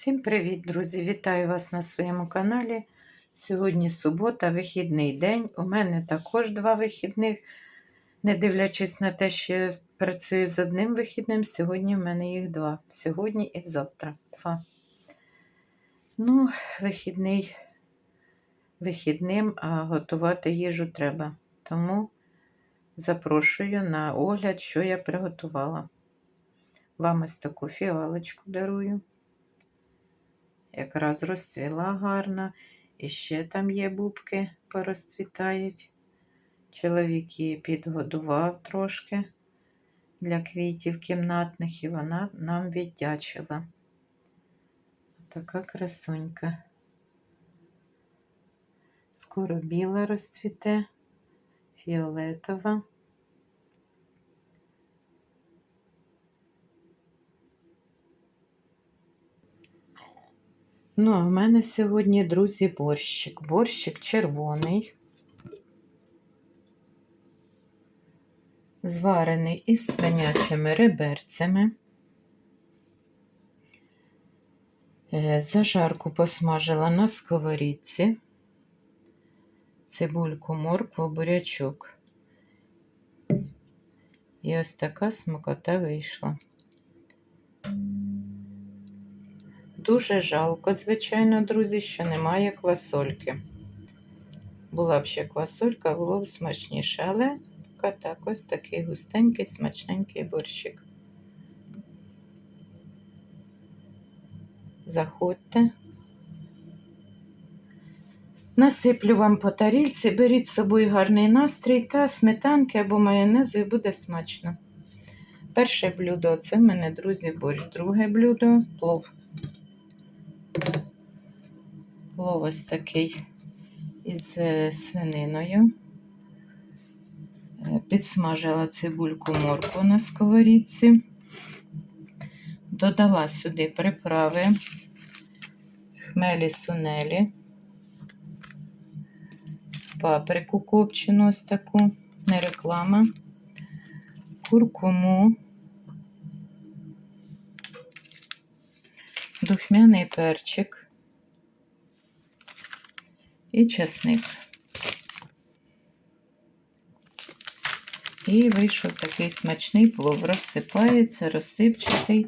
Всім привіт, друзі! Вітаю вас на своєму каналі. Сьогодні субота, вихідний день. У мене також два вихідних. Не дивлячись на те, що я працюю з одним вихідним, сьогодні в мене їх два. Сьогодні і завтра два. Ну, вихідний вихідним, а готувати їжу треба. Тому запрошую на огляд, що я приготувала. Вам ось таку фіалочку дарую якраз розцвіла гарно. І ще там є бубки, порозцвітають. Чоловік її підгодував трошки для квітів кімнатних, і вона нам віддячила. Така красунька. Скоро біла розцвіте, фіолетова. Ну, а в мене сьогодні, друзі, борщик. Борщик червоний, зварений із свинячими реберцями. Е, Зажарку посмажила на сковорідці, цибульку, моркву, бурячок. І ось така смакота вийшла. Дуже жалко, звичайно, друзі, що немає квасольки. Була б ще квасолька, було б смачніше, але так, ось такий густенький, смачненький борщик. Заходьте. Насиплю вам по тарілці, беріть з собою гарний настрій та сметанки або майонезу і буде смачно. Перше блюдо це в мене, друзі, борщ. Друге блюдо плов. Плов такий із е, свининою. Е, Підсмажила цибульку морку на сковорідці, додала сюди приправи, хмелі сунелі, паприку копчену ось таку, не реклама, куркуму. Духмяний перчик і чесник. І вийшов такий смачний плов, розсипається, розсипчатий.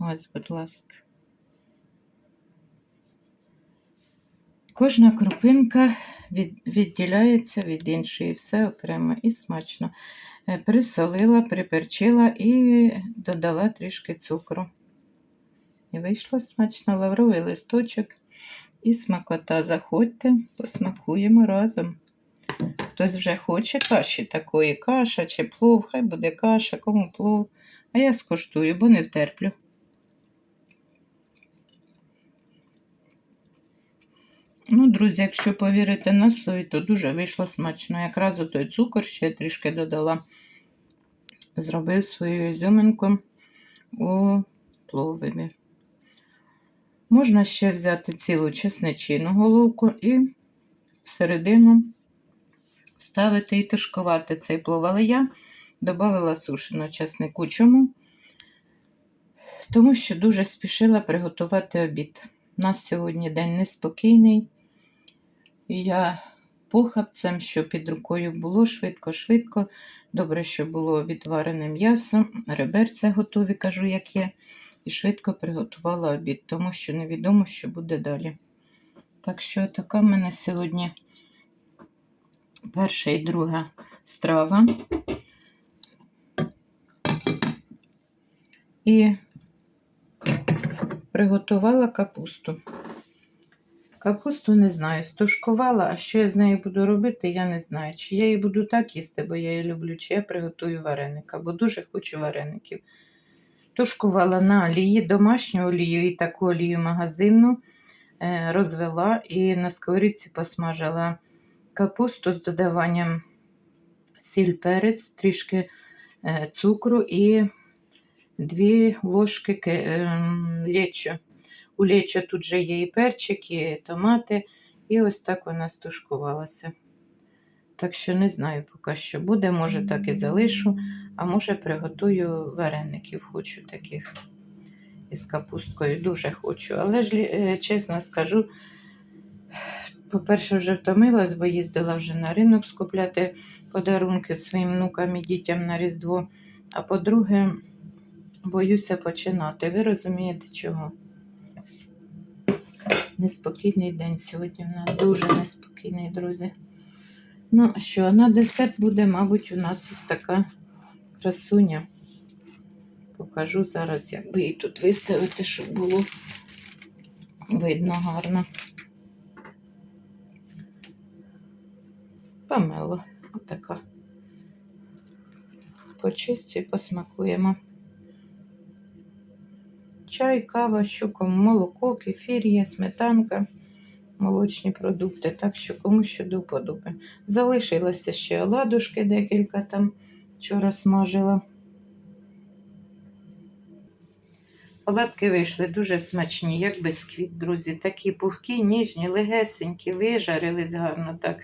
Ось, будь ласка. Кожна крупинка відділяється від іншої, все окремо і смачно. Е, присолила, приперчила і додала трішки цукру. І вийшло смачно лавровий листочок і смакота. Заходьте, посмакуємо разом. Хтось вже хоче каші такої, каша чи плов, хай буде каша, кому плов. А я скуштую, бо не втерплю. Ну, друзі, якщо повірити на сой, то дуже вийшло смачно. Якраз у той цукор ще трішки додала, зробив свою ізюминку у пловиві. Можна ще взяти цілу чесничину головку і всередину ставити і тушкувати цей плов. Але я додала сушену чеснику. Чому? Тому що дуже спішила приготувати обід. У нас сьогодні день неспокійний. І я похапцем, що під рукою було швидко-швидко. Добре, що було відварене м'ясо, реберця готові, кажу, як є. І швидко приготувала обід, тому що невідомо, що буде далі. Так що, така в мене сьогодні перша і друга страва. І приготувала капусту. Капусту не знаю, стушкувала, а що я з нею буду робити, я не знаю. Чи я її буду так їсти, бо я її люблю, чи я приготую вареника, бо дуже хочу вареників. Тушкувала на олії, домашню олію і таку олію магазинну е, розвела і на сковорідці посмажила капусту з додаванням сіль перець, трішки е, цукру і дві ложки ем, лечо. У лечо тут же є і перчик, і томати, і ось так вона стушкувалася. Так що не знаю поки що буде, може так і залишу, а може приготую вареників, хочу таких із капусткою, дуже хочу. Але ж е, чесно скажу, по-перше, вже втомилась, бо їздила вже на ринок скупляти подарунки своїм внукам і дітям на Різдво. А по-друге, боюся починати. Ви розумієте чого? Неспокійний день сьогодні в нас дуже неспокійний, друзі. Ну що, на десерт буде, мабуть, у нас ось така красуня. Покажу зараз, як би її тут виставити, щоб було видно гарно. Помело. Отака. Почистю і посмакуємо. Чай, кава, що кому, молоко, кефір є, сметанка, молочні продукти. Так що кому що до вподоби. Залишилося ще оладушки декілька там вчора смажила. Оладки вийшли дуже смачні, як бисквіт, друзі. Такі пухкі, ніжні, легесенькі, вижарились гарно так.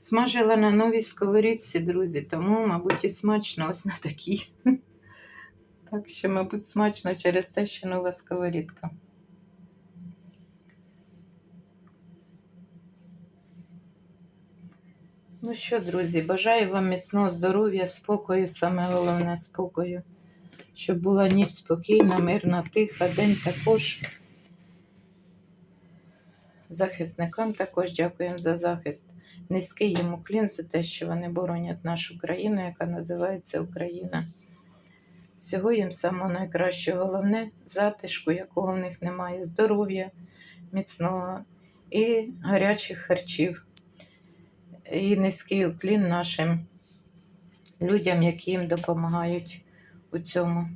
Смажила на новій сковорідці, друзі, тому, мабуть, і смачно ось на такій. Так що, мабуть, смачно через те, що нова сковорідка. Ну що, друзі, бажаю вам міцного здоров'я, спокою, саме головне спокою. Щоб була ніч спокійна, мирна, тиха, день також. Захисникам також дякуємо за захист. Низький йому клін за те, що вони боронять нашу країну, яка називається Україна. Всього їм самого найкращого, головне затишку, якого в них немає, здоров'я міцного і гарячих харчів. І низький уклін нашим людям, які їм допомагають у цьому.